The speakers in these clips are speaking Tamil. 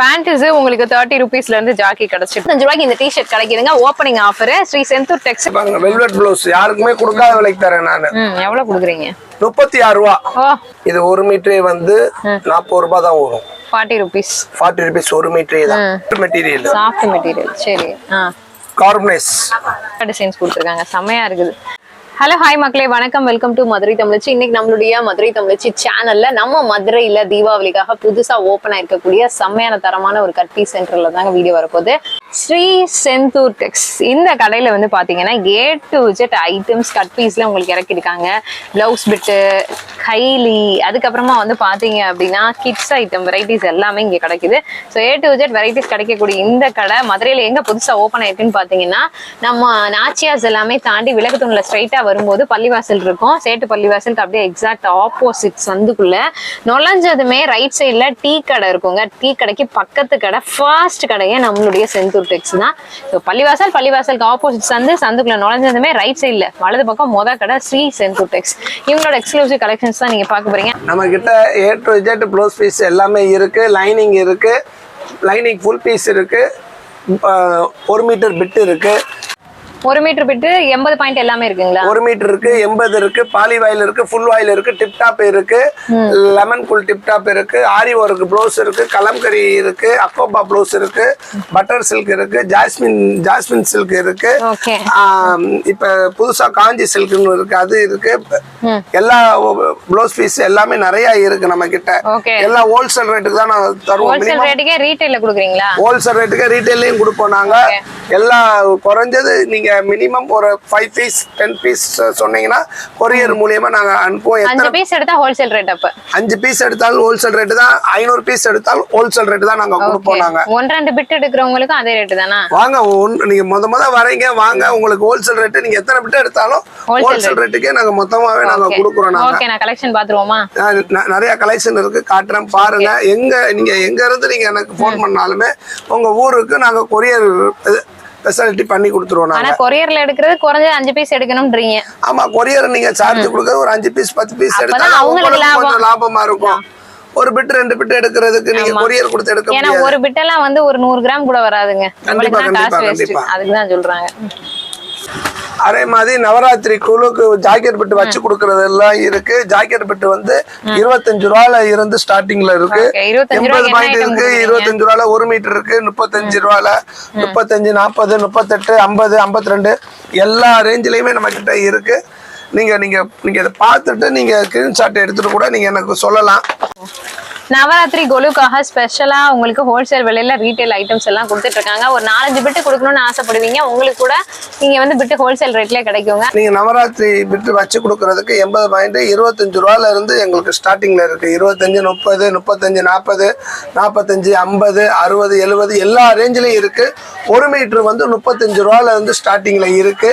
பேண்ட்ஸ் உங்களுக்கு தேர்ட்டி ருபீஸ்ல இருந்து ஜாக்கி கிடைச்சிருக்கு. அஞ்சு ரூபாய்க்கு இந்த டிஷர்ட் கிடைக்குதுங்க. Opening offer Shri Senthur Tex velvet blouse யாருக்குமே கொடுக்காத விலைக்கு தரேன் நானு. ம் எவ்வளவு கொடுக்குறீங்க? முப்பத்தி ஆறு ரூபா. இது ஒரு மீட்டரே வந்து நாற்பது ரூபாய் தான் வரும். ஃபார்ட்டி ருபீஸ் ஃபார்ட்டி ருபீஸ் ஒரு மீட்டரே தான். மெட்டீரியல் சாஃப்ட் மெட்டீரியல் சரி. கார்பனைஸ் டிசைன்ஸ் கொடுத்துருக்காங்க. செம்மையா இருக்குது. ஹலோ ஹாய் மக்களே. வணக்கம். Welcome to Madurai Tamizhachi. இன்னைக்கு நம்மளுடைய மதுரை தமிழச்சி சேனல்ல நம்ம மதுரையில தீபாவளிக்காக புதுசா ஓபன் ஆயிருக்கக்கூடிய செம்மையான தரமான ஒரு கட் பீஸ் சென்டர்ல தாங்க வீடியோ வரப்போகுது. ஸ்ரீ செந்தூர் டெக்ஸ். இந்த கடையில் வந்து பார்த்தீங்கன்னா A to Z items cut பீஸ்லாம் உங்களுக்கு இறக்கிருக்காங்க ப்ளவுஸ் பிட்டு கைலி அதுக்கப்புறமா வந்து பார்த்தீங்க அப்படின்னா கிட்ஸ் ஐட்டம் வெரைட்டிஸ் எல்லாமே இங்கே கிடைக்குது. So A to Z varieties கிடைக்கக்கூடிய இந்த கடை மதுரையில் எங்கே புதுசாக ஓப்பன் ஆயிருக்குன்னு பார்த்தீங்கன்னா நம்ம நாச்சியாஸ் எல்லாமே தாண்டி விளக்கு தூணில் ஸ்ட்ரைட்டாக வரும்போது பள்ளிவாசல் இருக்கும். சேட்டு பள்ளிவாசலுக்கு அப்படியே எக்ஸாக்ட் ஆப்போசிட் சந்துக்குள்ள. நுழைஞ்சதுமே ரைட் சைடில் டீ கடை இருக்குங்க. டீ கடைக்கு பக்கத்து கடை ஃபர்ஸ்ட் கடையே நம்மளுடைய செந்தூர் டெக்ஸ் தான் ஸோ பள்ளிவாசல் பள்ளிவாசலுக்கு ஆப்போசிட் சந்து சந்துக்குள்ள நுழைஞ்சதுமே ரைட் சைடுல வலது பக்கம் மொத கடை ஸ்ரீ செந்தூர் டெக்ஸ் இவங்களோட எக்ஸ்க்ளூசிவ் கலெக்ஷன்ஸ் தான் நீங்க பார்க்க போறீங்க. நம்ம கிட்ட A to Z blouse piece எல்லாமே இருக்கு லைனிங் இருக்கு லைனிங் ஃபுல் பீஸ் இருக்கு ஒரு மீட்டர் பிட் இருக்கு. ஒரு மீட்டர் பிட்டு எண்பது பாயிண்ட் எல்லாமே இருக்குங்களா? ஒரு மீட்டர் இருக்கு எண்பது இருக்கு பாலி வாயில் இருக்கு ஃபுல் வாயில் இருக்கு டிப் டாப் இருக்கு லெமன் கூல் டிப் டாப் இருக்கு ஆரி ஒர்க் ப்ளவுஸ் இருக்கு கலம்கரி இருக்கு அக்கோபா ப்ளவுஸ் இருக்கு பட்டர் சில்க் இருக்கு ஜாஸ்மின் ஜாஸ்மின் சில்க் இருக்கு இப்ப புதுசா காஞ்சி சில்க்னு இருக்கு அது இருக்கு. எல்லா ப்ளவுஸ் பீஸ் எல்லாமே நிறைய இருக்கு நம்ம கிட்ட எல்லாம் ஹோல்சேல் ரேட்டுக்கு தான் நான் தருவோம். ஹோல்சேல் ரேட்டுக்கே கொடுக்குறீங்களா? ஹோல்சேல் ரேட்டுக்கு ரீட்டைலையும் கொடுப்போம் நாங்க. எல்லா குறைஞ்சது நீங்க மினிமம் ஒரு ஃபைவ் பீஸ் டென் பீஸ் சொன்னீங்கன்னா கொரியர் மூலியமா நாங்க அனுப்புவோம். அஞ்சு பீஸ் எடுத்தா ஹோல்சேல் ரேட் அப்ப. அஞ்சு பீஸ் எடுத்தாலும் ஹோல்சேல் ரேட்டு தான் ஐநூறு பீஸ் எடுத்தாலும் ஹோல்சேல் ரேட்டு தான் நாங்க கொடுப்போம் நாங்க. ஒன்று ரெண்டு பிட் எடுக்கிறவங்களுக்கும் அதே ரேட்டு தானா? வாங்க ஒண்ணு- நீங்க முத முத வரீங்க வாங்க உங்களுக்கு ஹோல்சேல் ரேட்டு நீங்க எத்தனை பிட் எடுத்தாலும் ஹோல்சேல் ரேட்டுக்கே நாங்க மொத்தமாவே நாங்க கொடுக்குறோம் நாங்க. ஓகே நான் கலெக்ஷன் ந- நிறைய கலெக்ஷன் இருக்கு காட்டுறேன் பாருங்க. எங்க நீங்க எங்க இருந்து நீங்க எனக்கு ஃபோன் பண்ணாலுமே உங்க ஊருக்கு நாங்க கொரியர் ஃபெசிலிட்டி பண்ணி கொடுத்துருவோம் ஆனா கொரியர்ல எடுக்கிறது குறைஞ்சது அஞ்சு பீஸ் எடுக்கணும்ன்றீங்க. ஆமா கொரியர் நீங்க சார்ஜ் கொடுக்க ஒரு அஞ்சு பீஸ் பத்து பீஸ் எடுத்தாலும் அவங்களுக்கு உங்களுக்கு லாபம். கொஞ்சம் லாபமா இருக்கும். ஒரு பிட் ரெண்டு பிட் எடுக்கிறதுக்கு நீங்க கொரியர் கொடுத்து எடுக்க ஏன்னா ஒரு பிட்டெல்லாம் வந்து ஒரு நூறு கிராம் கூட வராதுங்க. கண்டிப்பா, கண்டிப்பா. அதுக்கு தான் சொல்றாங்க. அதே மாதிரி நவராத்திரி குழுக்கு ஜாக்கெட் பிட்டு வச்சு கொடுக்கறது எல்லாம் இருக்கு. ஜாக்கெட் பிட்டு வந்து இருபத்தஞ்சு ரூபால இருந்து ஸ்டார்டிங்ல இருக்கு. Okay, 25 எண்பது பாயிண்ட் இருக்கு? இருபத்தஞ்சு ரூபால ஒரு மீட்டர் இருக்கு. முப்பத்தஞ்சு ரூபால முப்பத்தஞ்சு நாற்பது முப்பத்தெட்டு ஐம்பது ஐம்பத்தி ரெண்டு எல்லா ரேஞ்சிலையுமே நம்ம கிட்ட இருக்கு. நீங்க நீங்க நீங்க இதை பார்த்துட்டு நீங்க ஸ்கிரீன்ஷாட் எடுத்துட்டு கூட நீங்க எனக்கு சொல்லலாம். நவராத்திரி கொலுக்காக ஸ்பெஷலா உங்களுக்கு ஹோல்சேல் விலையில ரீட்டைல் ஐட்டம்ஸ் எல்லாம் கொடுத்துட்டு இருக்காங்க ஒரு நாலஞ்சு பிட்டு கொடுக்கணும்னு ஆசைப்படுவீங்க. உங்களுக்கு கூட நீங்க வந்து பிட்டு ஹோல்சேல் ரேட்லயே கிடைக்குங்க. நீங்க நவராத்திரி பிட்டு வச்சு கொடுக்கறதுக்கு எண்பது பாயிண்ட் இருபத்தஞ்சு ரூபால இருந்து எங்களுக்கு ஸ்டார்டிங்ல இருக்கு. இருபத்தஞ்சு முப்பது முப்பத்தஞ்சு நாற்பது நாற்பத்தஞ்சு ஐம்பது அறுபது எழுபது எல்லா ரேஞ்சிலையும் இருக்கு. ஒரு மீட்டர் வந்து முப்பத்தஞ்சு ரூபால இருந்து ஸ்டார்டிங்ல இருக்கு.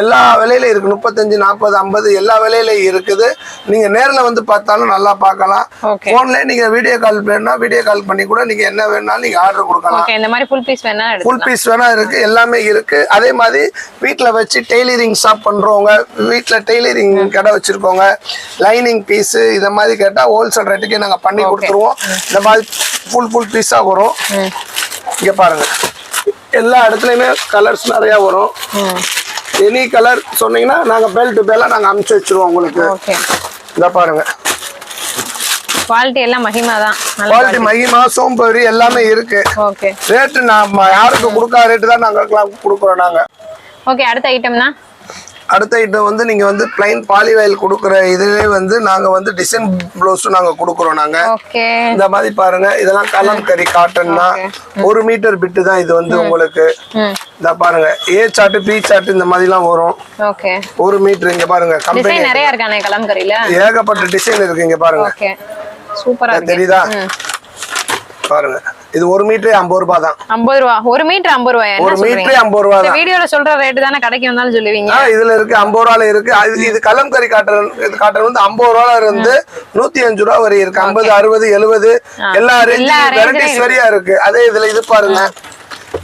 எல்லா விலையில இருக்கு. முப்பத்தஞ்சு நாற்பது ஐம்பது எல்லா விலையிலையும் இருக்குது. நீங்க நேர்ல வந்து பார்த்தாலும் நல்லா பார்க்கலாம். Okay. போன்ல நீங்க வீடியோ கால் வேணும்னா வீடியோ கால் பண்ணி கூட நீங்க என்ன வேணாலும் நீங்க ஆர்டர் கொடுக்கலாம். இந்த மாதிரி ஃபுல் பீஸ் வேணா ஃபுல் பீஸ் வேணா இருக்கு. எல்லாமே இருக்கு. அதே மாதிரி வீட்ல வச்சு டெய்லரிங் ஷாப் பண்றவங்க வீட்ல டெய்லரிங் கடை வச்சிருக்கோங்க லைனிங் பீஸ் இத மாதிரி கேட்டா ஹோல்சேல் ரேட்டுக்கு நாங்க பண்ணி கொடுத்துருவோம். இந்த மாதிரி ஃபுல் ஃபுல் பீஸா வரும். இங்க பாருங்க. எல்லா இடத்துலயுமே கலர்ஸ் நிறைய வரும். எனி கலர் சொன்னீங்கன்னா நாங்க பேல் டு பேலா நாங்க அனுப்பிச்சு வச்சிருவோம் உங்களுக்கு. ஓகே இந்த பாருங்க. குவாலிட்டி எல்லாம் மகிமா தான். குவாலிட்டி மகிமா சோம்பரி எல்லாமே இருக்கு. ஓகே ரேட்டு நாம யாருக்கு கொடுக்காத ரேட்டு தான் நாங்க கொடுக்குறோம் நாங்க. ஓகே அடுத்த ஐட்டம்னா அடுத்த ஐட்டம் வந்து நீங்க வந்து பிளைன் பாலிவைல் கொடுக்குற இதுலயே வந்து நாங்க வந்து டிசைன் ப்ளவுஸும் நாங்க கொடுக்குறோம் நாங்க. ஓகே இந்த மாதிரி பாருங்க. இதெல்லாம் கலம்கரி காட்டன் தான் ஒரு மீட்டர் பிட்டு தான் இது வந்து உங்களுக்கு. இந்த பாருங்க. ஏ சார்ட் பி சார்ட் இந்த மாதிரிலாம் வரும். ஒரு மீட்டர் இங்க பாருங்க. கம்பெனி நிறைய இருக்கானே கலம்கரியில ஏகப்பட்ட டிசைன் இருக்கு இங்க பாருங்க. சூப்பரா தெரியுதா? பாருங்க. இது ஒரு மீட்டரே ஐம்பது ரூபாய் தான். ஐம்பது ரூபா. ஒரு மீட்டர் ஐம்பது ரூபாயா? ஒரு மீட்டரே ஐம்பது ரூபாய் தான். வீடியோல சொல்ற ரேட்டு தானே கடைக்கு வந்தாலும் சொல்லுவீங்க. இதுல இருக்கு ஐம்பது ரூபால இருக்கு. இது கலம்கரி காட்டன் காட்டன் வந்து ஐம்பது ரூபால இருந்து நூத்தி அஞ்சு ரூபா வரை இருக்கு. ஐம்பது அறுபது எழுபது. எல்லா ரேஞ்ச் வெரைட்டிஸ் வரையா இருக்கு. அதே இதுல இது பாருங்க.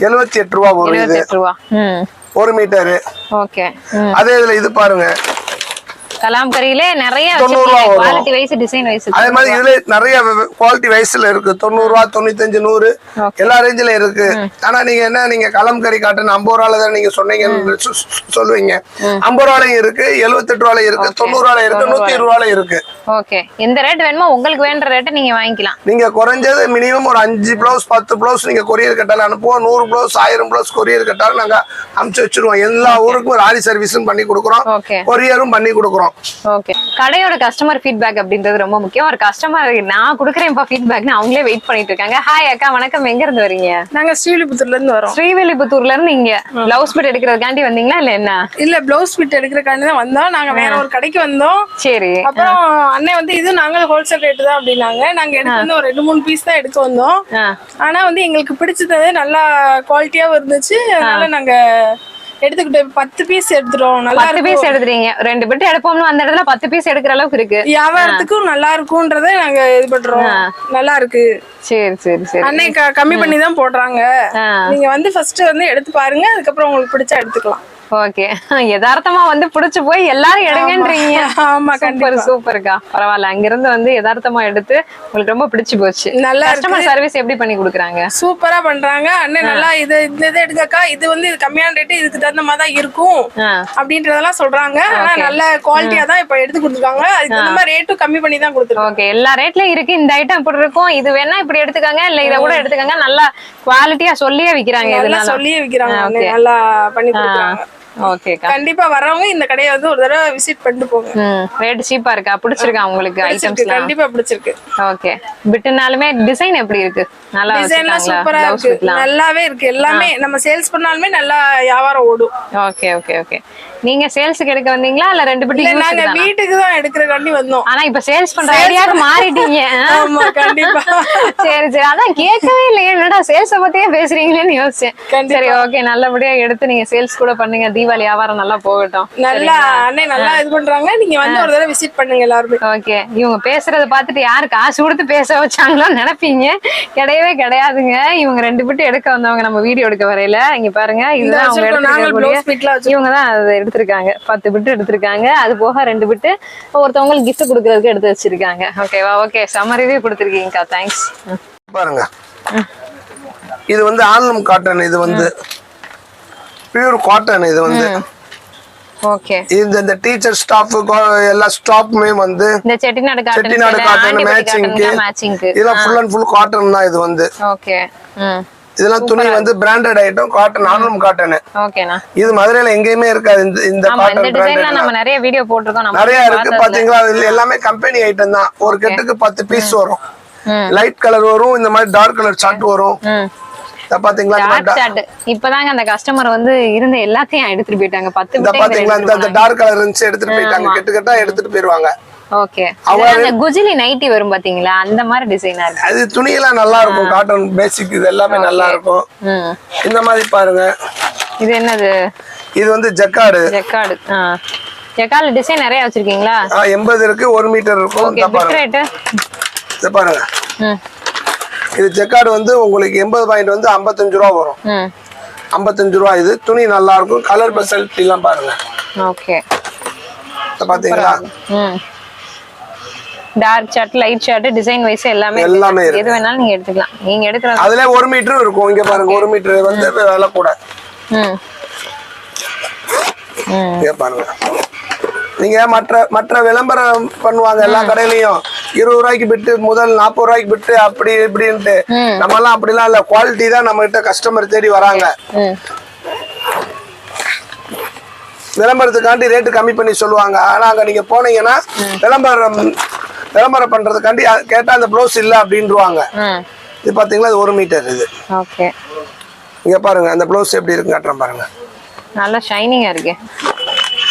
எழுபத்தி எட்டு ரூபா வரும் இது. ஒரு மீட்டரு. ஓகே. அதே இதுல இது பாருங்க. கலாம்கரியிலே நிறைய தொண்ணூறு ரூபா வரும். குவாலிட்டி வைஸ் டிசைன் வைஸ் அதே மாதிரி இதுல நிறைய குவாலிட்டி வைஸ்ல இருக்கு. தொண்ணூறு ரூபா தொண்ணூத்தஞ்சு நூறு. எல்லா ரேஞ்சில இருக்கு. ஆனா நீங்க என்ன நீங்க கலம்கரி காட்டன் ஐம்பது ரூபால தான் நீங்க சொன்னீங்கன்னு சொல்லுவீங்க. ஐம்பது ரூபாலையும் இருக்கு எழுபத்தெட்டு ரூபால இருக்கு தொண்ணூறு ரூபால இருக்கு நூத்தி இருபது ரூபால இருக்கு. ஓகே எந்த ரேட் வேணுமோ உங்களுக்கு வேண்ட ரேட்டை நீங்க வாங்கிக்கலாம். நீங்க குறைஞ்சது மினிமம் ஒரு அஞ்சு பிளவுஸ் பத்து பிளவுஸ் நீங்க கொரியர் கட்டால அனுப்புவோம். நூறு பிளவுஸ் ஆயிரம் பிளவுஸ் கொரியர் கட்டாலும் நாங்க அனுப்பிச்சு வச்சிருவோம். எல்லா ஊருக்கும் ஒரு ஆரி சர்வீஸும் பண்ணி கொடுக்குறோம். கொரியரும் பண்ணி கொடுக்குறோம். ஓகே கடையோட கஸ்டமர் ஃபீட்பேக் அப்படின்றது ரொம்ப முக்கியம். ஒரு கஸ்டமர் நான் கொடுக்குறேன்ப்பா ஃபீட்பேக்னு அவங்களே வெயிட் பண்ணிட்டு இருக்காங்க. ஹாய் அக்கா வணக்கம். எங்க இருந்து வரீங்க? நாங்க ஸ்ரீவில்லிபுத்தூர்ல இருந்து வரோம். ஸ்ரீவில்லிபுத்தூர்ல இருந்து இங்க பிளவுஸ் பிட் எடுக்கிறதுக்காண்டி வந்தீங்களா இல்ல என்ன? இல்ல பிளவுஸ் ஃபிட் எடுக்கிறக்காண்டி தான் வந்தோம். நாங்க வேற ஒரு கடைக்கு வந்தோம். சரி. அப்புறம் அண்ணன் வந்து இது நாங்க ஹோல்சேல் ரேட்டு தான் அப்படின்னாங்க. நாங்க எடுத்து வந்து ஒரு ரெண்டு மூணு பீஸ் தான் எடுக்க வந்தோம். ஆனா வந்து எங்களுக்கு பிடிச்சது நல்லா குவாலிட்டியாவும் இருந்துச்சு. அதனால நாங்க எடுத்துக்கிட்டோம் இப்ப பத்து பீஸ் எடுத்துட்டோம். நல்லா பத்து பீஸ் எடுத்துறீங்க ரெண்டு பிட் எடுப்போம்னு அந்த இடத்துல பத்து பீஸ் எடுக்கிற அளவுக்கு இருக்கு. வியாபாரத்துக்கும் நல்லா இருக்கும்ன்றத நாங்க இது பண்றோம். நல்லா இருக்கு. சரி சரி சரி. அன்னை க- கம்மி பண்ணி தான் போடுறாங்க. நீங்க வந்து ஃபர்ஸ்ட் வந்து எடுத்து பாருங்க. அதுக்கப்புறம் உங்களுக்கு பிடிச்சா எடுத்துக்கலாம். ஓகே யதார்த்தமா வந்து புடிச்சு போய் எல்லாரும் எடுங்கன்றீங்க. ஆமா சூப்பர் கண்டிப்பா. சூப்பர்க்கா பரவாயில்ல. அங்கிருந்து வந்து யதார்த்தமா எடுத்து உங்களுக்கு ரொம்ப பிடிச்சு போச்சு. நல்லா கஸ்டமர் சர்வீஸ் எப்படி பண்ணி கொடுக்குறாங்க? சூப்பரா பண்றாங்க. அண்ணன் நல்லா இது இந்த இது எடுங்கக்கா. இது வந்து இது கம்மியான ரேட்டு இதுக்கு தகுந்த மாதிரி தான் இருக்கும். அப்படின்றதெல்லாம் சொல்றாங்க. ஆனா நல்ல குவாலிட்டியா தான் இப்ப எடுத்து கொடுத்துருக்காங்க. அதுக்கு தகுந்த மாதிரி ரேட்டும் கம்மி பண்ணி தான் கொடுத்துருக்காங்க. ஓகே எல்லா ரேட்லயும் இருக்கு. இந்த ஐட்டம் இப்படி இருக்கும். இது வேணா இப்படி எடுத்துக்கங்க. இல்ல இத கூட எடுத்துக்கங்க. நல்லா குவாலிட்டியா சொல்லியே விக்கிறாங்க இதெல்லாம் சொல்லியே விக்கிறாங்க. நல்லா பண்ணி கொடுக்குறாங்க. ஓகேக்கா கண்டிப்பா வரவங்க இந்த கடையை வந்து ஒரு தடவை விசிட் பண்ணிட்டு போங்க. ரேட் சீப்பா இருக்கா? பிடிச்சிருக்கா உங்களுக்கு ஐட்டம்ஸ்லாம் கண்டிப்பா பிடிச்சிருக்கு. ஓகே பிட்டுனாலுமே டிசைன் எப்படி இருக்கு? நல்லா டிசைன்லாம் சூப்பரா இருக்கு. நல்லாவே இருக்கு. எல்லாமே நம்ம சேல்ஸ் பண்ணாலுமே நல்லா வியாபாரம் ஓடும். ஓகே ஓகே ஓகே நீங்க சேல்ஸ்க்கு எடுக்க வந்தீங்களா இல்ல ரெண்டு பிட்டு நாங்க? வீட்டுக்கு தான் எடுக்கிறக்காண்டி வந்தோம். ஆனா இப்ப சேல்ஸ் பண்ற ஐடியாக்கு மாறிட்டீங்க? ஆமா கண்டிப்பா. சரி சரி. அதான் கேட்கவே இல்லையே. என்னடா சேல்ஸ பத்தியே பேசுறீங்களேன்னு யோசிச்சேன். சரி ஓகே நல்லபடியா எடுத்து நீங்க சேல்ஸ் கூட பண்ணுங்க. தீபாவளி வியாபாரம் நல்லா போகட்டும். நல்லா அண்ணே நல்லா இது பண்றாங்க. நீங்க வந்து ஒரு தடவை விசிட் பண்ணுங்க எல்லாருமே. ஓகே இவங்க பேசுறத பார்த்துட்டு யாரு காசு கொடுத்து பேச வச்சாங்களோ நினைப்பீங்க. கிடையவே கிடையாதுங்க. இவங்க ரெண்டு பிட்டு எடுக்க வந்தவங்க நம்ம வீடியோ எடுக்க வரையில. இங்க பாருங்க. இதுதான் அவங்க. இவங்க தான் அதை எடுத்திருக்காங்க. பத்து பிட்டு எடுத்திருக்காங்க. அது போக ரெண்டு பிட்டு ஒருத்தவங்களுக்கு gift கொடுக்கறதுக்கு எடுத்து வச்சிருக்காங்க. ஓகேவா ஓகே செம்ம ரிவ்யூ கொடுத்துருக்கீங்கக்கா. தேங்க்ஸ் பாருங்க. இது வந்து ஆன்லம் காட்டன் இது வந்து பியூர் காட்டன் இது வந்து ஓகே இந்த இந்த டீச்சர் ஸ்டாஃப் எல்லா ஸ்டாஃப்மே வந்து இந்த செட்டிநாடு காட்டன் செட்டிநாடு காட்டன் மேட்சிங்க்கு மேட்சிங்க்கு இதெல்லாம் ஃபுல் அண்ட் ஃபுல் காட்டன் தான் இது வந்து. ஓகே இதெல்லாம் துணி வந்து பிராண்டட் ஐட்டம் காட்டன் ஆன்லம் காட்டன். இது மதுரையில எங்கேயுமே இருக்காது. இந்த இந்த காட்டன் பிராண்டட் நம்ம நிறைய வீடியோ போட்டிருக்கோம். நிறைய இருக்கு. பாத்தீங்களா? இதுல எல்லாமே கம்பெனி ஐட்டம் தான். ஒரு கெட்டுக்கு பத்து பீஸ் வரும். லைட் கலர் வரும். இந்த மாதிரி டார்க் கலர் சார்ட் வரும். இத சாட் இப்பதாங்க அந்த கஸ்டமர் வந்து இருந்த எல்லாத்தையும் எடுத்துட்டு போயிட்டாங்க. பத்து பாத்தீங்களா? இந்த இந்த டார்க் கலர் இருந்துச்சு எடுத்துட்டு போயிட்டாங்க. கெட்டு கெட்டா எடுத்துட்டு போயிருவாங்க. ஓகே அந்த குஜிலி நைட்டி வரும் பாத்தீங்களா? அந்த மாதிரி டிசைனா இருக்கு அது துணியெல்லாம் நல்லா இருக்கும். காட்டன் பேசிக் இது எல்லாமே நல்லா இருக்கும். ம். இந்த மாதிரி பாருங்க. இது என்னது? இது வந்து ஜக்காடு. ஜெக்கார்டு ஆ. ஜெக்கார்டு டிசைன் நிறைய வச்சிருக்கீங்களா? எண்பது இருக்கு ஒரு மீட்டர் இருக்கும். பாருங்க. இத பாருங்க. ம். இது ஜக்காடு வந்து உங்களுக்கு எண்பது பாயிண்ட் வந்து ஐம்பத்தஞ்சு ரூபா வரும். ம். ஐம்பத்தஞ்சு ரூபா. இது துணி நல்லா இருக்கும். கலர் ஸ்பெஷாலிட்டி எல்லாம் பாருங்க. ஓகே பாத்தீங்களா? ம். Dark shade light shade design wise எல்லாமே எல்லாமே. எது வேணாலும் நீங்க எடுத்துக்கலாம். நீங்க எடுக்கிற அதுல ஒரு மீட்டரும் இருக்கும். இங்க பாருங்க ஒரு மீட்டர் வந்து விலை கூட. பாருங்க. நீங்க மற்ற மற்ற விளம்பரம் பண்ணுவாங்க எல்லா கடையிலயும். இருபது ரூபாய்க்கு விட்டு முதல் நாற்பது ரூபாய்க்கு விட்டு அப்படி இப்படின்ட்டு. நம்ம எல்லாம் அப்படிலாம் இல்ல. குவாலிட்டி தான் நம்ம கிட்ட கஸ்டமர் தேடி வராங்க. விளம்பரத்துக்காண்டி ரேட்டு கம்மி பண்ணி சொல்லுவாங்க. ஆனா அங்க நீங்க போனீங்கன்னா விளம்பரம் விளம்பரம் பண்றதுக்காண்டி கேட்டா அந்த ப்ளவுஸ் இல்ல அப்படின்ருவாங்க இது பாத்தீங்களா? இது ஒரு மீட்டர் இது. ஓகே. இங்க பாருங்க அந்த ப்ளவுஸ் எப்படி இருக்கு காட்டுறேன் பாருங்க. நல்லா ஷைனிங்கா இருக்கு.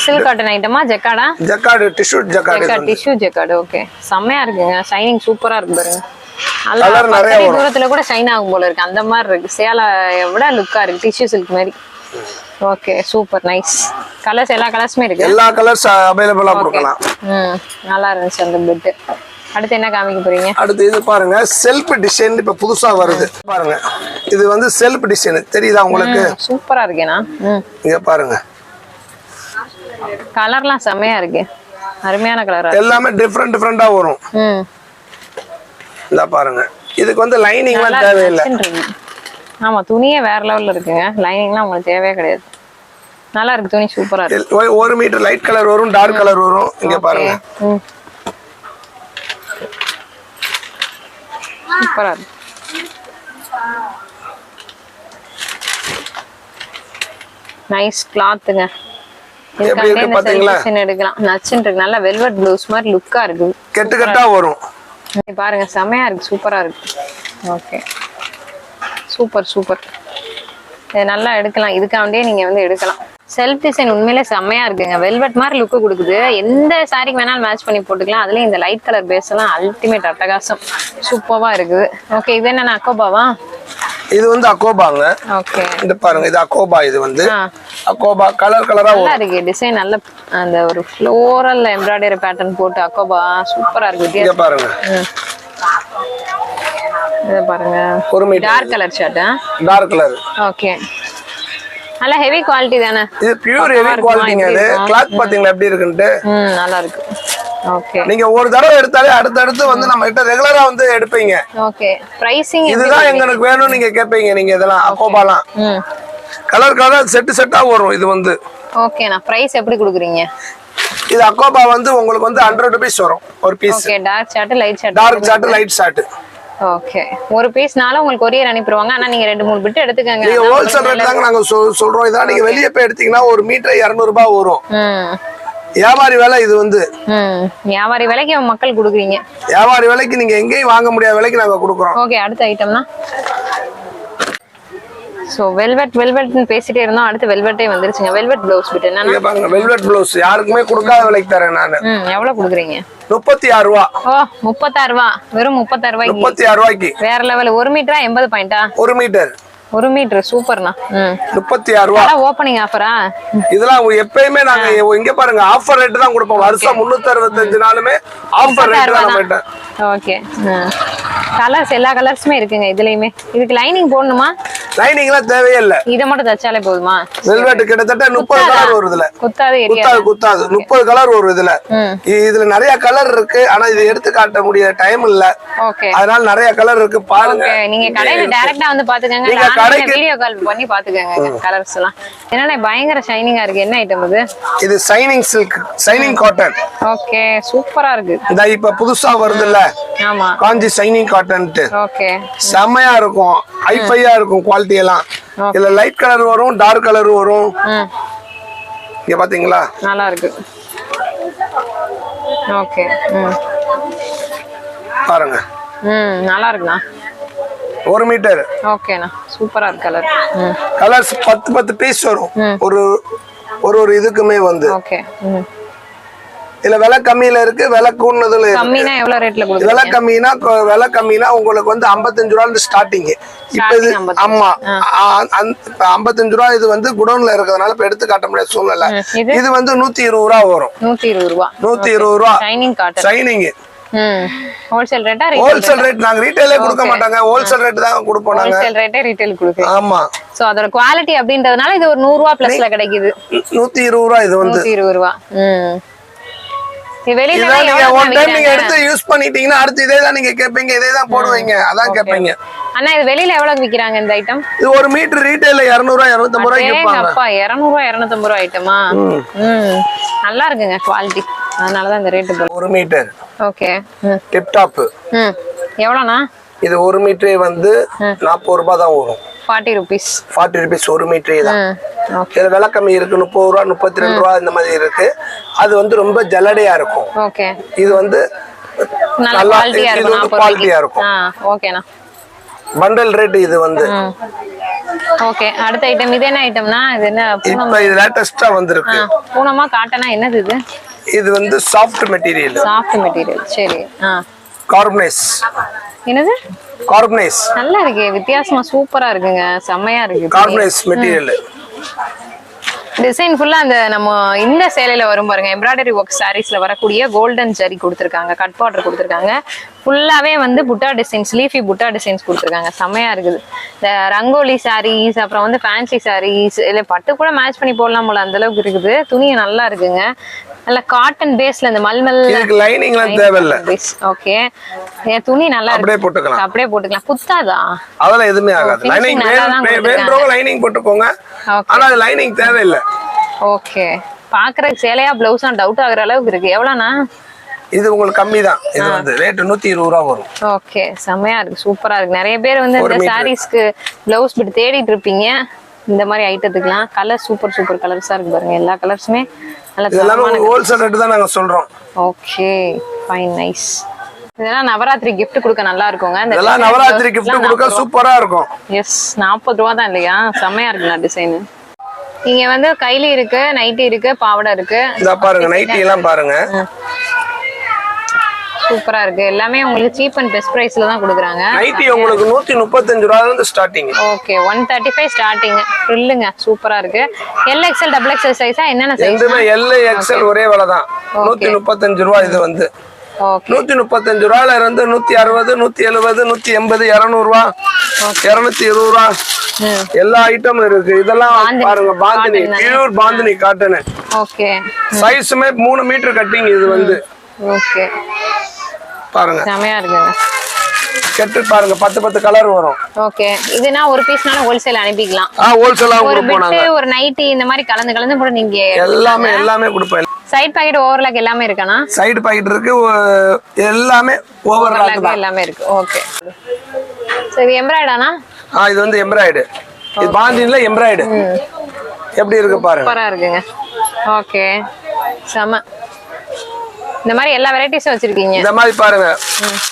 சில்க் காட்டன் ஐட்டமா ஜெக்காடா jacquard tissue jacquard tissue jacquard okay செம்மையா இருக்குங்க. ஷைனிங் சூப்பரா இருக்கு பாருங்க. நிறைய வரும். தூரத்துல கூட ஷைன் ஆகும் போல இருக்கு. அந்த மாதிரி இருக்கு. சேலை விட லுக்கா இருக்கு. டிஷ்யூ சில்க் மாதிரி. ஓகே சூப்பர் நைஸ் கலர்ஸ் எல்லா கலர்ஸுமே இருக்கு? எல்லா கலர்ஸ் அவைலபிளா ஓகே கொடுக்கலாம். நல்லா இருந்துச்சு அந்த பெட்டு அடுத்து என்ன காமிக்க போறீங்க? அடுத்து இது பாருங்க செல்ஃப் டிசைன் இப்ப புதுசா வருது. பாருங்க இது வந்து செல்ஃப் டிசைன் தெரியுதா உங்களுக்கு? சூப்பரா இருக்கேனா இங்க பாருங்க. கலர்லாம் செம்மையா இருக்கு. அருமையான கலரா எல்லாமே டிஃப்ரெண்ட் டிஃப்ரெண்டா வரும். ம். இந்த பாருங்க. இதுக்கு வந்து லைனிங்லாம் தேவையில்லை. ஆமா துணியே வேற லெவல்ல இருக்குங்க. லைனிங்லாம் உங்களுக்கு தேவையே கிடையாது. நல்லா இருக்கு துணி சூப்பரா இருக்கு. ஒரு- மீட்டர் லைட் கலர் வரும் டார்க் கலர் வரும். இங்க பாருங்க. சூப்பரா இருக்கு. நைஸ் கிளாத்துங்க? எடுக்கலாம் நச்சுன்னு இருக்கு நல்லா வெல்வெட் ப்ளவுஸ் மாதிரி லுக்கா இருக்கு. கெட்டு கெட்டா வரும். பாருங்க செமையா இருக்கு சூப்பரா இருக்கு. ஓகே. Super super. நல்லா எடுக்கலாம். இதுக்காண்டியே நீங்க வந்து எடுக்கலாம். செல்ஃப் டிசைன் உண்மையிலே செம்மையா இருக்குங்க. வெல்வெட் மாதிரி லுக்கு கொடுக்குது. எந்த சாரிக்கு வேணாலும் மேட்ச் பண்ணி போட்டுக்கலாம். அதுலயும் இந்த லைட் கலர் பேஸ் எல்லாம் அல்டிமேட் அட்டகாசம். சூப்பரா இருக்குது. ஓகே இது என்ன அக்கோபாவா? இது வந்து அக்கோபாங்க. ஓகே இந்த பாருங்க இது அக்கோபா இது வந்து. அக்கோபா கலர் கலரா நல்லா இருக்கு. டிசைன் நல்ல அந்த ஒரு ஃப்ளோரல் எம்ப்ராய்டரி பேட்டர்ன் போட்டு அக்கோபா சூப்பரா இருக்கு. வித்தியாசம். பாருங்க. இதை பாருங்க. ஒரு dark colour shirt dark colour okay நல்ல ஹெவி குவாலிட்டி தானே? இது பியூர் ஹெவி? குவாலிட்டிங்க இது? கிளாத் பாத்தீங்களா? எப்படி இருக்குன்ட்டு? ம் நல்லா இருக்கு. ஓகே நீங்க ஒரு தடவை எடுத்தாலே அடுத்தடுத்து வந்து நம்ம கிட்ட ரெகுலரா வந்து எடுப்பீங்க. ஓகே பிரைசிங் இதுதான் எங்களுக்கு வேணும் நீங்க கேட்பீங்க நீங்க இதெல்லாம் அக்கோபாலாம். ம். கலர் கலர் செட்டு செட்டா வரும் இது வந்து. ஓகேண்ணா பிரைஸ் எப்படி கொடுக்குறீங்க? இது அக்கோபா வந்து உங்களுக்கு வந்து ஹண்ட்ரட் ருபீஸ் வரும் ஒரு piece okay dark shirt light shirt dark short light short okay ஒரு பீஸ்னால உங்களுக்கு கொரியர் அனுப்பிடுவாங்க. ஆனா நீங்க ரெண்டு மூணு பிட்டு எடுத்துக்கங்க. நீங்க ஹோல்சேல் ரேட் தாங்க நாங்க சொல்- சொல்றோம். இதான் நீங்க வெளியே போய் எடுத்தீங்கன்னா ஒரு மீட்டர் இருநூறு ரூபாய் வரும். ம். வியாபாரி விலை இது வந்து. ம். வியாபாரி விலைக்கு மக்கள் கொடுக்குறீங்க. வியாபாரி விலைக்கு நீங்க எங்கேயும் வாங்க முடியாத விலைக்கு நாங்க கொடுக்குறோம். ஓகே அடுத்த ஐட்டம்னா ஸோ வெல்வெட் வெல்வெட்னு பேசிட்டே இருந்தோம். அடுத்து வெல்வெட்டே வந்துருச்சுங்க. வெல்வெட் ப்ளவுஸ் பிட் இங்க பாருங்க வெல்வெட் ப்ளவுஸ் யாருக்குமே கொடுக்காத விலைக்கு தரேன் நானு. எவ்வளவு கொடுக்குறீங்க? முப்பத்தி ஆறு ரூபா. ஓ முப்பத்தாறு ரூபா. வெறும் முப்பத்தாறு ரூபாய்க்கு. முப்பத்தி ஆறு ரூபாய்க்கு. வேற லெவல் ஒரு மீட்டரா எண்பது பாயிண்டா ஒரு மீட்டர் ஒரு மீட்டர் சூப்பர்ண்ணா. முப்பத்தி ஆறு ரூபா. ஓப்பனிங் ஆஃபரா இதெல்லாம் எப்பயுமே நாங்க இங்க பாருங்க ஆஃபர் ரேட் தான் கொடுப்போம். வருஷம் முன்னூத்தி அறுபத்தஞ்சு நாளுமே ஆஃபர் ரேட் தான் ஓகே. கலர்ஸ் எல்லா கலர்ஸுமே இருக்குங்க இதுலயுமே. இதுக்கு லைனிங் போடணுமா? லைனிங் எல்லாம் தேவையே இல்ல இதை மட்டும் தச்சாலே போதுமா? வெல்வெட் கிட்டத்தட்ட முப்பது கலர் வரும் இதுல. குத்தாது குத்தாது. குத்தாது முப்பது கலர் வரும் இதுல. இதுல நிறைய கலர் இருக்கு. ஆனா இது எடுத்து காட்ட முடிய டைம் இல்ல. ஓகே அதனால நிறைய கலர் இருக்கு. பாருங்க. நீங்க கடையில டைரக்டா வந்து பாத்துக்கங்க. நீங்க கடைக்கு- வீடியோ கால் பண்ணி பாத்துக்கங்க கலர்ஸ் எல்லாம். என்னன்னா பயங்கர ஷைனிங்கா இருக்கு. என்ன ஐட்டம் இது? இது shining silk shining cotton okay சூப்பரா இருக்கு. இந்த இப்ப புதுசா வருதுல்ல. ஆமா காஞ்சி சைனிங் காட்டன்ட்டு ஓகே. செம்மையா இருக்கும். ஹைஃபையா இருக்கும் குவாலிட்டி எல்லாம். இதுல லைட் கலர் வரும் டார்க் கலர் வரும். இங்க பாத்தீங்களா? நல்லா இருக்கு ஓகே பாருங்க. ம் நல்லா இருக்குண்ணா ஒரு மீட்டர் ஓகேண்ணா. சூப்பரா இருக்கு கலர் கலர்ஸ் பத்து பத்து பீஸ் வரும். ஒரு ஒரு ஒரு இதுக்குமே வந்து. ஓகே. ம். இதுல விலை கம்மியில இருக்கு விலை கூடுனதுல இருக்கு. விலை கம்மினா விலை கம்மினா உங்களுக்கு வந்து 55 ரூபா ஸ்டார்டிங் இப்ப இது Starting 55. ஆமா. 55 ரூபா இது வந்து குடோன்ல இருக்கிறதுனால இப்ப எடுத்து காட்ட முடியாத சூழ்நிலை. இது? வந்து நூத்தி இருபது ரூபா வரும். நூத்தி இருபது ரூபா. நூத்தி இருபது ரூபா. ஷைனிங் ஹோல்சேல் ரேட்டா ஹோல்சேல் ரேட் நாங்க ரீட்டைலே கொடுக்க மாட்டாங்க. ஹோல்சேல் ரேட் தான் கொடுப்போம் நாங்க. ஹோல்சேல் ரேட்டே ரீட்டைல் கொடுக்கு ஆமா. சோ அதோட குவாலிட்டி அப்படின்றதுனால இது ஒரு நூறு ரூபா பிளஸ்ல கிடைக்குது. நூத்தி இருபது ரூபா இது வந்து. நூத்தி இருபது நீங்க ஒன் டைம் நீங்க? எடுத்து யூஸ் பண்ணிட்டீங்கன்னா அடுத்து இதே தான் நீங்க கேட்பீங்க இதே தான் போடுவீங்க. அதான் கேட்பீங்க அண்ணா இது வெளியில எவ்வளவு விக்கிறாங்க இந்த ஐட்டம் இது ஒரு மீட்டர் ரீட்டைல இருநூறுவா இருநூத்தம்பது ரூபாய்க்கு ஏங்க விற்பாங்க. அப்பா இருநூறுவா இருநூத்தம்பது ரூபா ஐட்டமா ம். நல்லா இருக்குங்க குவாலிட்டி அதனாலதான் இந்த போல ஒரு மீட்டர் ஓகே டிப் டாப் ம். இது ஒரு மீட்டரே வந்து நாற்பது ரூபாய் தான் வரும். ஃபார்ட்டி ருபீஸ் ஃபார்ட்டி ருபீஸ் ஒரு மீட்டரே தான். இதுல விலை கம்மி இருக்கு. முப்பது ரூபா முப்பத்தி ரெண்டு ரூபா இந்த மாதிரி இருக்கு. அது வந்து ரொம்ப ஜல்லடையா இருக்கும். ஓகே இது வந்து நல்ல குவாலிட்டியா இருக்கும் ஓகேண்ணா பண்டல் ரேட் இது வந்து. ஓகே அடுத்த ஐட்டம் இது என்ன ஐட்டம்னா இது என்ன பூனம்? இப்ப இது லேட்டஸ்டா வந்திருக்கு. பூனமா காட்டனா என்னது இது? இது வந்து சாஃப்ட் மெட்டீரியல் சாஃப்ட் மெட்டீரியல் சரி. ஆ. கார்பனைஸ். என்னது? கார்பனைஸ். நல்லா இருக்கு வித்தியாசமா சூப்பரா இருக்குங்க செம்மையா இருக்கு கார்பனைஸ் மெட்டீரியல். டிசைன் ஃபுல்லா அந்த நம்ம இந்த சேலையில வரும் பாருங்க எம்ப்ராய்டரி ஒர்க் சாரீஸ்ல வரக்கூடிய கோல்டன் ஜரி கொடுத்துருக்காங்க கட் பார்டர் கொடுத்துருக்காங்க. ஃபுல்லாவே வந்து புட்டா டிசைன்ஸ் லீஃபி புட்டா டிசைன்ஸ் கொடுத்துருக்காங்க செம்மையா இருக்குது. இந்த ரங்கோலி சாரீஸ் அப்புறம் வந்து ஃபேன்சி சாரீஸ் இல்ல பட்டு கூட மேட்ச் பண்ணி போடலாம் போல அந்த அளவுக்கு இருக்குது. துணி நல்லா இருக்குங்க. நல்ல காட்டன் பேஸ்ல இந்த மல்மல் இதுக்கு லைனிங்லாம் தேவையில்ல. ஓகே என் துணி நல்லா அப்படியே போட்டுக்கலாம். அப்படியே போட்டுக்கலாம். குத்தாதா அதெல்லாம் எதுவுமே ஆகாது. லைனிங். வேணுன்றவங்க லைனிங் போட்டுக்கோங்க. ஆனா அது லைனிங் தேவையில்லை. ஓகே பாக்குறதுக்கு சேலையா பிளவுஸா டவுட் ஆகுற அளவுக்கு இருக்கு. எவ்வளோண்ணா? இது உங்களுக்கு கம்மி தான் இது வந்து ரேட்டு நூத்தி இருபது ரூபா வரும். ஓகே செம்மையா இருக்கு. சூப்பரா இருக்கு. நிறைய பேர் வந்து இந்த. சாரீஸ்க்கு பிளவுஸ் பிட் தேடிட்டு இருப்பீங்க. இந்த மாதிரி ஐட்டத்துக்குலாம் கலர் சூப்பர் சூப்பர் கலர்ஸா இருக்கு பாருங்க. எல்லா கலர்ஸுமே ஹோல்சேல் தான் நாங்க சொல்றோம். ஓகே ஃபைன் நைஸ் இதெல்லாம் நவராத்திரி gift கொடுக்க நல்லா இருக்குங்க. இதெல்லாம் நவராத்திரி gift கொடுக்க சூப்பரா இருக்கும். எஸ் நாற்பது ரூபா தான் இல்லையா? செம்மையா இருக்குண்ணா டிசைனு இங்க வந்து கைலி இருக்கு நைட்டி இருக்கு பாவாடை இருக்கு. பாருங்க நைட்டி எல்லாம் பாருங்க. சூப்பரா இருக்கு. எல்லாமே உங்களுக்கு சீப் அண்ட் பெஸ்ட் பிரைஸ்ல தான் கொடுக்குறாங்க. நைட்டி உங்களுக்கு நூத்தி முப்பத்தஞ்சு ரூபால இருந்து starting okay one thirty five starting ஃப்ரில்லுங்க சூப்பரா இருக்கு. எல் எக்ஸ்எல் டபுள் எக்ஸ்எல் சைஸா என்னென்ன சைஸ் ரெண்டுமே எல் எக்ஸ்எல் ஒரே விலை தான். முப்பத்தஞ்சு ரூபா இது வந்து. நூத்தி முப்பத்தஞ்சு ரூபாயில இருந்து நூத்தி அறுபது நூத்தி எழுபது நூத்தி எண்பது இருநூறு ரூபா இருநூத்தி இருபது ரூபா எல்லா ஐட்டமும் இருக்கு. இதெல்லாம். பாருங்க bandhani? Pure bandhani cotton okay சைஸுமே மூணு மீட்டர் கட்டிங் இது வந்து. ஓகே பாருங்க. செமையா இருக்குங்க கெட்டு பாருங்க பத்து பத்து கலர் வரும். ஓகே. இதுனா ஒரு பீஸ்னால ஹோல்சேல் அனுப்பிக்கலாம். ஆ ஹோல்சேலா ஒரு பிட்டு ஒரு நைட்டி இந்த மாதிரி கலந்து கலந்து கூட நீங்க எல்லாமே எல்லாமே கொடுப்போம். சைட் பாக்கெட் ஓவர்லாக் எல்லாமே இருக்கானா? சைடு பாக்கெட் இருக்கு எல்லாமே ஓவர் லாக் ஓவர்லாக் எல்லாமே இருக்கு. ஓகே. சரி எம்ப்ராய்டானா ஆ இது வந்து எம்ப்ராய்டு இது பாந்தின்ல எம்ப்ராய்டு எப்படி இருக்கு பாருங்க. சூப்பரா இருக்குங்க. ஓகே. செம. இந்த மாதிரி எல்லா வெரைட்டிஸும் வச்சிருக்கீங்க. இந்த மாதிரி பாருங்க.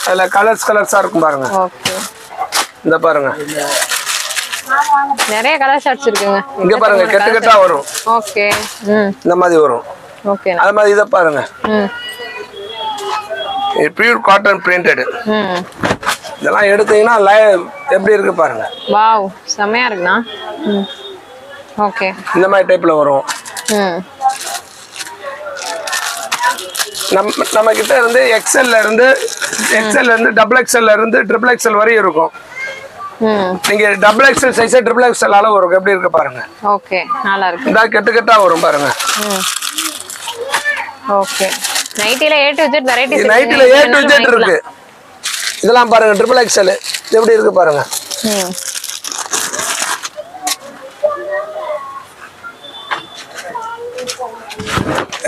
அதுல கலர்ஸ் கலர்ஸா இருக்கும் பாருங்க. ஓகே. இந்த பாருங்க. நிறைய கலர் ஷர்ட்ஸ் இருக்குங்க இங்க பாருங்க கெட்டு கெட்டா வரும். ஓகே. ம். இந்த மாதிரி வரும். ஓகே. அது மாதிரி இதை பாருங்க. பியூர் காட்டன் பிரிண்டட் ம். இதெல்லாம் எடுத்தீங்கன்னா எப்படி இருக்கு பாருங்க. வாவ் செம்மையா இருக்குண்ணா. ம். ஓகே. இந்த மாதிரி டைப்ல வரும். ம் நம்ம நம்ம கிட்ட இருந்து எக்ஸ்எல்ல இருந்து எக்ஸ்எல்ல இருந்து டபுள் எக்ஸ்எல்ல இருந்து ட்ரிபிள் எக்ஸ்எல் வரையும் இருக்கும். நீங்க double XL size triple XL அளவு வரும். எப்படி இருக்கு பாருங்க. ஓகே நல்லா இருக்கு. இந்த கெட்டு கெட்டா வரும் பாருங்க. ஓகே. நைட்டில ஏ டு ஜெட் வெரைட்டிஸ் நைட்ல ஏ டு ஜெட் இருக்கு. இதெல்லாம் பாருங்க ட்ரிபிள் எக்ஸ்எல் எப்படி இருக்கு பாருங்க.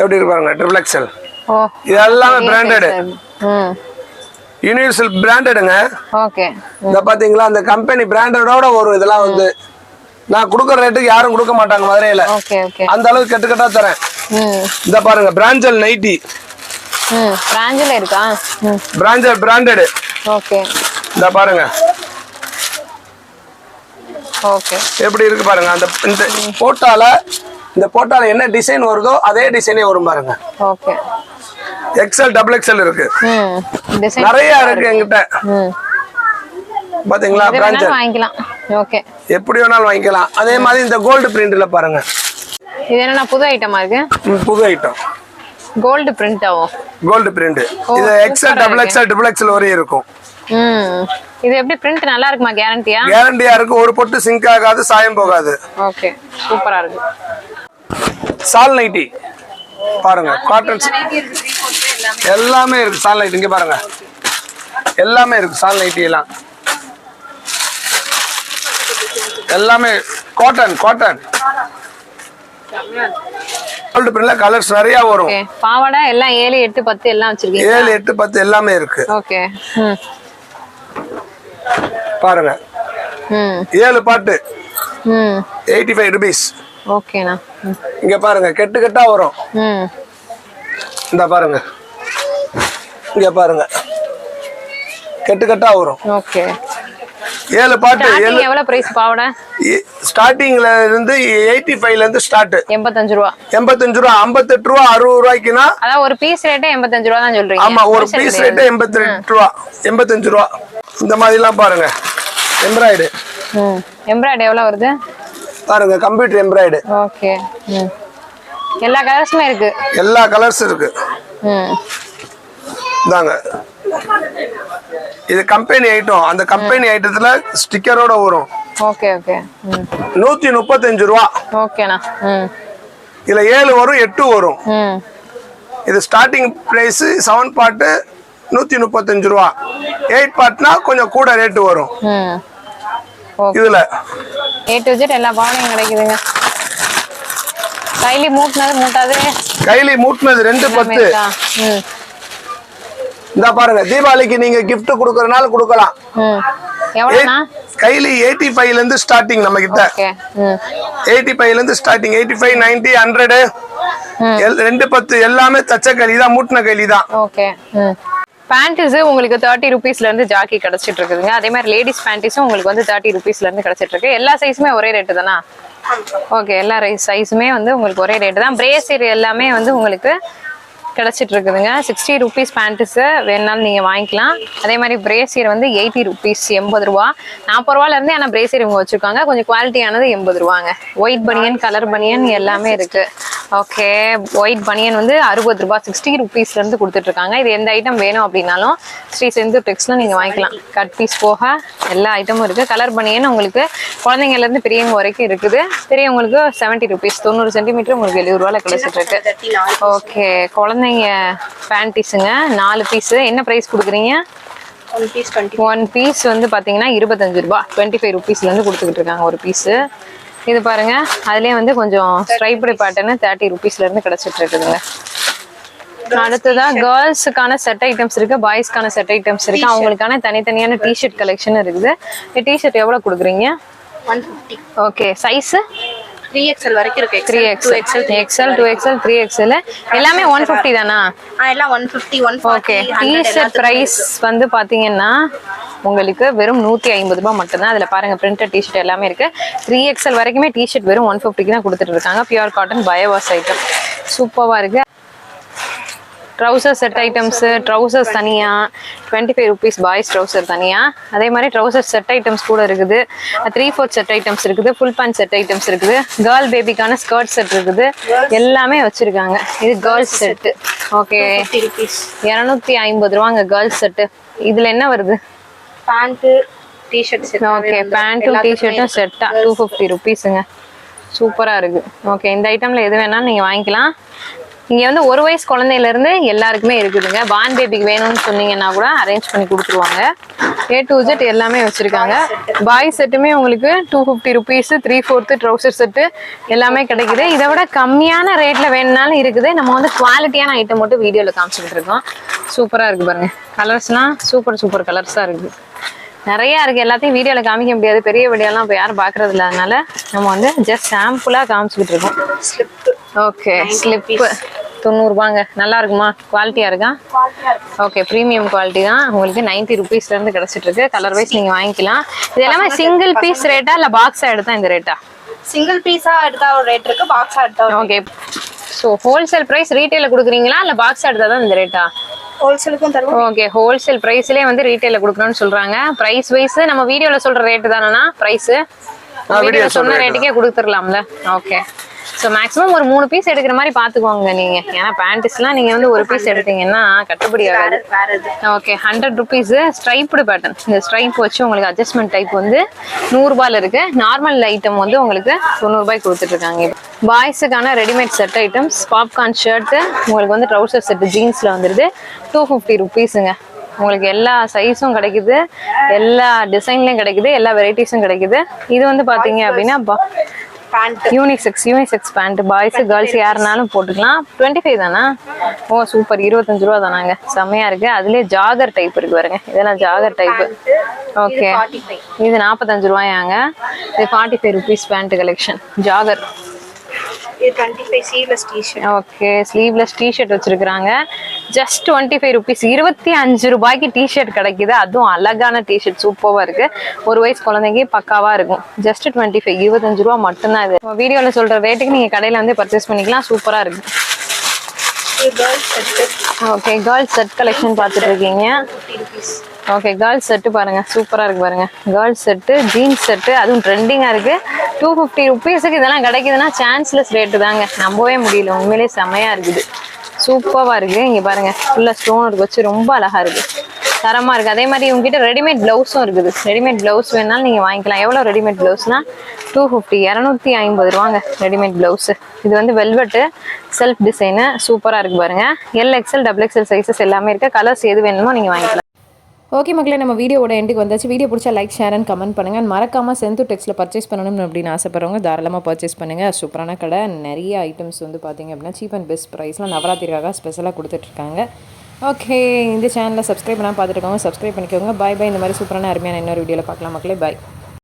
எப்படி இருக்கு பாருங்க ட்ரிபிள் எக்ஸ்எல் ஓ இது எல்லாமே பிராண்டட் யூனிவர்சல் பிராண்டடுங்க ஓகே. இந்த பாத்தீங்களா அந்த கம்பெனி பிராண்டடோட வரும் இதெல்லாம் வந்து நான் கொடுக்குற ரேட்டுக்கு யாரும் கொடுக்க மாட்டாங்க மதுரையில. அந்த அளவுக்கு கெட்டு கெட்டா தரேன். இந்த பாருங்க பிராஞ்சல் நைட்டி பிராஞ்சில் இருக்கா? பிராஞ்சல் பிராண்டடு ஓகே. இந்த பாருங்க. ஓகே. எப்படி இருக்கு பாருங்க அந்த இந்த போட்டால இந்த போட்டால என்ன டிசைன் வருதோ அதே டிசைனே வரும் பாருங்க. ஓகே. எக்ஸல் டபுள் எக்ஸல் இருக்கு. நிறைய இருக்கு என்கிட்ட. ம். பாத்தீங்களா வேணாலும் வாங்கிக்கலாம். ஓகே. எப்படி வேணாலும் வாங்கிக்கலாம். அதே மாதிரி இந்த கோல்டு பிரிண்ட்ல பாருங்க. இது என்ன புது ஐட்டமா இருக்கு புது ஐட்டம் கோல்டு பிரிண்ட் ஆகும் கோல்டு பிரிண்ட் இது எக்ஸல் சூப்பரா டபுள் எக்ஸல் ட்ரிபிள் எக்ஸல் வரையும் இருக்கும். இது எப்படி பிரிண்ட் நல்லா இருக்குமா கேரண்டியா கேரண்டியா இருக்கு ஒரு பொட்டு சிங்க் ஆகாது சாயம் போகாது. ஓகே. சூப்பரா இருக்கு. சால் நைட்டி பாருங்க காட்டன் எல்லாமே இருக்கு சால் நைட்டி இங்க பாருங்க. எல்லாமே இருக்கு சால் நைட்டி எல்லாம். எல்லாமே காட்டன் காட்டன் கோல்டு பிரிண்ட்ல கலர்ஸ் நிறைய வரும். பாவாடை எல்லாம் ஏழு எட்டு பத்து எல்லாம் வச்சிருக்கீங்க ஏழு எட்டு பத்து எல்லாமே இருக்கு. ஓகே பாருங்க. ஏழு பாட்டு. எயிட்டி ஃபைவ் ருபீஸ் ஓகேண்ணா. இங்க பாருங்க கெட்டு கெட்டா வரும். ம். இந்த பாருங்க. இங்க பாருங்க. கெட்டு கெட்டா வரும். ஓகே. ஏழு பாட்டு எவ்வளவு பிரைஸ் பாவாடை ஸ்டார்டிங்ல இருந்து எயிட்டி ஃபைவ்ல இருந்து ஸ்டார்ட் எண்பத்தஞ்சு ரூபா. எண்பத்தஞ்சு ரூபா ஐம்பத்தெட்டு ரூபா அறுபது ரூபாய்க்குன்னா அதான் ஒரு பீஸ் ரேட்டே எண்பத்தஞ்சு ரூபா தான் சொல்றீங்க. ஆமா ஒரு பீஸ். ரேட்டு எண்பத்தி ரெண்டு ரூபா எண்பத்தஞ்சு ரூபா. இந்த மாதிரிலாம் பாருங்க. எம்ப்ராய்டு ம். எம்ப்ராய்டு எவ்வளவு வருது? பாருங்க கம்ப்யூட்டர் எம்ப்ராய்டு ஓகே. எல்லா கலர்ஸுமே இருக்கு. எல்லா கலர்ஸ் இருக்கு. ம். இதாங்க இது கம்பெனி ஐட்டம் அந்த கம்பெனி ஐட்டத்துல ஸ்டிக்கரோட வரும். Okay okay. நூத்தி முப்பத்தஞ்சு ரூபா. ஓகேண்ணா. ம். இதுல ஏழு வரும் எட்டு வரும். ம். இது ஸ்டார்டிங் பிரைஸ் செவன் பாட்டு நூத்தி முப்பத்தஞ்சு ரூபா எயிட் பார்ட்னா கொஞ்சம் கூட ரேட்டு வரும். இதுல. ஏ டு ஜெட் எல்லா பானையும் கிடைக்குதுங்க. கைலி மூட்டினது மூட்டாது. கைலி மூட்டினது ரெண்டு பத்து. இந்த பாருங்க தீபாவளிக்கு நீங்க gift கொடுக்கறனால கொடுக்கலாம். கைலி எயிட்டி ஃபைவ்ல இருந்து ஸ்டார்டிங் நம்ம கிட்ட எயிட்டி ஃபைவ்ல இருந்து starting eighty five ninety hundred ரெண்டு பத்து எல்லாமே தச்ச கைலி தான் மூட்டின கைலி தான் பேண்டிஸ் உங்களுக்கு தேர்ட்டி ருபீஸ்ல இருந்து ஜாக்கி கிடைச்சிட்டு இருக்குதுங்க அதே மாதிரி லேடிஸ் பேண்டிஸும் உங்களுக்கு வந்து தேர்ட்டி ருபீஸ்ல இருந்து கிடைச்சிட்டு இருக்கு எல்லா சைஸுமே ஒரே ரேட்டு தானா? ஓகே எல்லா சைஸுமே வந்து உங்களுக்கு ஒரே ரேட்டு தான். பிரேசர் எல்லாமே வந்து உங்களுக்கு கிடைச்சிட்டு இருக்குதுங்க சிக்ஸ்டி ருபீஸ் பேண்ட்ஸு வேணாலும் நீங்கள் வாங்கிக்கலாம். அதே மாதிரி பிரேசியர் வந்து எயிட்டி ருபீஸ் எண்பது ரூபா. நாற்பது ரூபால இருந்து ஆனால் பிரேசியர் இவங்க வச்சிருக்காங்க. கொஞ்சம் குவாலிட்டியானது எண்பது ரூபாங்க. ஒயிட் பனியன் கலர் பனியன் எல்லாமே இருக்கு. ஓகே ஒயிட் பனியன் வந்து அறுபது ரூபாய் சிக்ஸ்டி ருபீஸ்ல இருந்து கொடுத்துட்டு இருக்காங்க இது எந்த ஐட்டம் வேணும் அப்படின்னாலும் ஸ்ரீ செந்து டெக்ஸ்ல நீங்க வாங்கிக்கலாம். கட் பீஸ் போக எல்லா ஐட்டமும் இருக்கு. கலர் பனியன் உங்களுக்கு குழந்தைங்கல இருந்து பெரியவங்க வரைக்கும் இருக்குது. பெரியவங்களுக்கு செவன்ட்டி ருபீஸ் தொண்ணூறு சென்டிமீட்டர் உங்களுக்கு எழுபது ரூபாயில கிடைச்சிட்டு இருக்கு ஓகே குழந்தைங்க பேண்டிஸுங்க நாலு பீஸ் என்ன பிரைஸ் கொடுக்குறீங்க? One piece twenty one piece வந்து பாத்தீங்கன்னா இருபத்தஞ்சு ரூபாய் டுவெண்ட்டி ஃபைவ் ருபீஸ்ல இருந்து கொடுத்துக்கிட்டு இருக்காங்க ஒரு பீஸ் இது பாருங்க. அதுலயே வந்து கொஞ்சம் ஸ்ட்ரைப்டு பேட்டர்னு தேர்ட்டி ருபீஸ்ல இருந்து கிடைச்சிட்டு இருக்குதுங்க. அடுத்ததா கேர்ள்ஸுக்கான செட் ஐட்டம்ஸ் இருக்கு. பாய்ஸ்க்கான செட் ஐட்டம்ஸ் இருக்கு. அவங்களுக்கான தனித்தனியான டிஷர்ட் கலெக்ஷன் இருக்குது. டிஷர்ட் எவ்வளவு கொடுக்குறீங்க? ஓகே சைஸ் த்ரீ எக்ஸ்எல் வரைக்கும் இருக்கு. Three XL XL two XL three XL எல்லாமே ஒன் ஃபிஃப்டி தானா? எல்லாம் one fifty one okay T-shirt price வந்து பாத்தீங்கன்னா உங்களுக்கு வெறும் நூத்தி ஐம்பது ரூபாய் மட்டும்தான். அதுல பாருங்க பிரிண்டட் டிஷர்ட் எல்லாமே இருக்கு. த்ரீ எக்ஸல் வரைக்குமே டிஷர்ட் வெறும் ஒன் ஃபிஃப்டிக்கு தான் கொடுத்துட்டு இருக்காங்க. பியூர் காட்டன் பயோவாஸ் ஐட்டம் சூப்பர்வா இருக்கு. ட்ரௌசர் செட் ஐட்டம்ஸ் ட்ரௌசர்ஸ் தனியா. Twenty five rupees boys trouser தனியா. அதே மாதிரி ட்ரௌசர் செட் ஐட்டம்ஸ் கூட இருக்குது. த்ரீ ஃபோர்த் செட் ஐட்டம்ஸ் இருக்குது. ஃபுல் பேண்ட் செட் ஐட்டம்ஸ் இருக்குது. கேர்ள் பேபிக்கான ஸ்கர்ட் செட் இருக்குது. எல்லாமே வச்சிருக்காங்க. இது கேர்ள்ஸ் செட்டு ஓகே இரநூத்தி ஐம்பது ரூபாங்க கேர்ள்ஸ் செட்டு இதுல என்ன வருது? Pant t shirt set okay பேண்ட்டும் டிஷர்ட்டும் செட்டா டூ ஃபிஃப்டி ருபீஸுங்க சூப்பரா இருக்கு. ஓகே இந்த ஐட்டம்ல எது வேணாலும் நீங்க வாங்கிக்கலாம். இங்க வந்து ஒரு வயசு குழந்தையில இருந்து எல்லாருக்குமே இருக்குதுங்க. பான் பேபிக்கு வேணும்னு சொன்னீங்கன்னா கூட அரேஞ்ச் பண்ணி கொடுத்துருவாங்க. ஏ டு ஜெட் எல்லாமே வச்சிருக்காங்க. பாய் செட்டுமே உங்களுக்கு two fifty rupees three fourth trouser set எல்லாமே கிடைக்குது. இதை விட கம்மியான ரேட்ல வேணும்னாலும் இருக்குது. நம்ம வந்து குவாலிட்டியான ஐட்டம் மட்டும் வீடியோவில் காமிச்சிட்டு இருக்கோம். சூப்பரா இருக்கு பாருங்க. கலர்ஸ்லாம் சூப்பர் சூப்பர் கலர்ஸா இருக்கு. நிறைய இருக்கு. எல்லாத்தையும் வீடியோவில் காமிக்க முடியாது. பெரிய வீடியோலாம் இப்போ யாரும் பார்க்கறது இல்லை. அதனால நம்ம வந்து ஜஸ்ட் சாம்பிளாக காமிச்சுக்கிட்டு இருக்கோம். ஸ்லிப் ஓகே ஸ்லிப்பு தொண்ணூறுபாங்க நல்லா இருக்குமா? குவாலிட்டியா இருக்கா? ஓகே ப்ரீமியம் குவாலிட்டி தான். உங்களுக்கு நைன்டி ருபீஸ்ல இருந்து கிடைச்சிட்டு இருக்கு கலர் வைஸ் நீங்க வாங்கிக்கலாம். இது எல்லாமே சிங்கிள் பீஸ் ரேட்டா இல்ல பாக்ஸா எடுத்தா இந்த ரேட்டா சிங்கிள் பீஸா எடுத்தா ஒரு ரேட் இருக்கு பாக்ஸா எடுத்தா ஓகே ஸோ ஹோல்சேல் ப்ரைஸ் ரீட்டைல கொடுக்குறீங்களா? இல்ல பாக்ஸ் எடுத்தா தான் இந்த ரேட்டா ஹோல்சேலுக்கும் தருவோம். ஓகே ஹோல்சேல் ப்ரைஸ்லயே வந்து ரீட்டைல கொடுக்கணும்னு சொல்றாங்க. பிரைஸ் வைஸ் நம்ம வீடியோல சொல்ற ரேட்டு தானேண்ணா? பிரைஸ் வீடியோல சொன்ன ரேட்டுக்கே கொடுத்துடலாம்ல. ஓகே ஸோ மேக்ஸிமம் ஒரு மூணு பீஸ் எடுக்கிற மாதிரி பாத்துக்கோங்க நீங்க. ஏன்னா பேண்ட்ஸ்லாம் நீங்க வந்து ஒரு பீஸ் எடுத்தீங்கன்னா கட்டுப்படி ஆகாது. Okay hundred rupees striped pattern இந்த ஸ்ட்ரைப் வச்சு உங்களுக்கு அட்ஜஸ்ட்மெண்ட் டைப் வந்து நூறுரூபால இருக்கு. நார்மல் ஐட்டம் வந்து உங்களுக்கு தொண்ணூறுபாய்க்கு கொடுத்துட்டு இருக்காங்க பாய்ஸுக்கான readymade set items popcorn shirt உங்களுக்கு வந்து ட்ரௌசர் செட்டு ஜீன்ஸில் வந்துடுது டூ ஃபிஃப்டி ருபீஸுங்க உங்களுக்கு எல்லா சைஸும் கிடைக்குது. எல்லா டிசைன்லையும் கிடைக்குது. எல்லா வெரைட்டிஸும் கிடைக்குது. இது வந்து பார்த்தீங்க அப்படின்னா pant. Unisex unisex pant. Boys girls யாருனாலும் போட்டுக்கலாம். டுவெண்ட்டி ஃபைவ் தானா? ஓ சூப்பர் இருபத்தஞ்சு ரூபா தானாங்க செம்மையா இருக்கு. அதுலயே ஜாகர் டைப் இருக்கு பாருங்க. இதெல்லாம் ஜாகர் டைப் ஓகே இது நாற்பத்தஞ்சு ரூபாயாங்க. இது forty five rupees pant collection jogger. இது டுவெண்ட்டி ஃபைவ் சீலஸ் டிஷர்ட் ஓகே ஸ்லீவ்லெஸ் டிஷர்ட் வச்சிருக்காங்க ஜஸ்ட் டுவெண்ட்டி ஃபைவ் ருபீஸ் இருபத்தி அஞ்சு ரூபாய்க்கு டிஷர்ட் கிடைக்குது. அதுவும் அழகான டிஷர்ட் சூப்பராக இருக்கு. ஒரு வயசு குழந்தைங்க பக்காவாக இருக்கும். ஜஸ்ட் டுவெண்ட்டி ஃபைவ் இருபத்தஞ்சு ரூபா மட்டும்தான் இது. வீடியோவில் சொல்கிற ரேட்டுக்கு நீங்கள் கடையில் வந்து பர்ச்சேஸ் பண்ணிக்கலாம். சூப்பராக இருக்கு. ஓகே கேர்ள்ஸ் செட் கலெக்ஷன் பார்த்துட்டு இருக்கீங்க ஓகே கேர்ள்ஸ் செட்டு பாருங்கள் சூப்பராக இருக்குது பாருங்கள் கேர்ள்ஸ் செட்டு ஜீன்ஸ் செட்டு அதுவும் ட்ரெண்டிங்காக இருக்குது டூ ஃபிஃப்டி ருபீஸுக்கு இதெல்லாம் கிடைக்குதுன்னா சான்ஸ்லெஸ் ரேட்டு தாங்க. நம்பவே முடியல உண்மையிலேயே செம்மையாக இருக்குது. சூப்பராக இருக்குது இங்கே பாருங்கள் ஃபுல்லாக ஸ்டோன் இருக்கு வச்சு ரொம்ப அழகாக இருக்குது தரமா இருக்கு. அதே மாதிரி உங்ககிட்ட ரெடிமேட் பிளவுஸும் இருக்குது. ரெடிமேட் பிளவுஸ் வேணாலும் நீங்க வாங்கிக்கலாம். எவ்வளவு ரெடிமேட் பிளவுஸ்னா டூ ஃபிஃப்டி இரநூத்தி ஐம்பது ரூபாங்க ரெடிமேட் பிளவுஸ் இது வந்து வெல்வெட்டு செல்ஃப் டிசைனு சூப்பரா இருக்கு பாருங்க. L XL double XL sizes எல்லாமே இருக்கு. கலர்ஸ் எது வேணுமோ நீங்க வாங்கிக்கலாம். ஓகே மக்களே நம்ம வீடியோட எண்டுக்கு வந்தாச்சு. வீடியோ பிடிச்சா லைக் ஷேர் அண்ட் கமெண்ட் பண்ணுங்கள் மறக்காமல் செந்து டெக்ஸில் பர்ச்சேஸ் பண்ணணும்னு அப்படின்னு ஆசைப்படுறவங்க தாராளமாக பர்ச்சேஸ் பண்ணுங்கள் சூப்பரான கடை. நிறைய ஐட்டம்ஸ் வந்து பார்த்தீங்க அப்படின்னா சீப் அண்ட் பெஸ்ட் ப்ரைஸ்லாம் நவராத்திரிக்காக ஸ்பெஷலாக கொடுத்துட்ருக்காங்க ஓகே இந்த சேனலை சப்ஸ்கிரைப் பண்ணால் பார்த்துருக்கோங்க சப்ஸ்கிரைப் பண்ணிக்கோங்க. பாய் பாய் இந்த மாதிரி சூப்பரான அருமையான இன்னொரு வீடியோவில் பார்க்கலாம் மக்களே. பாய்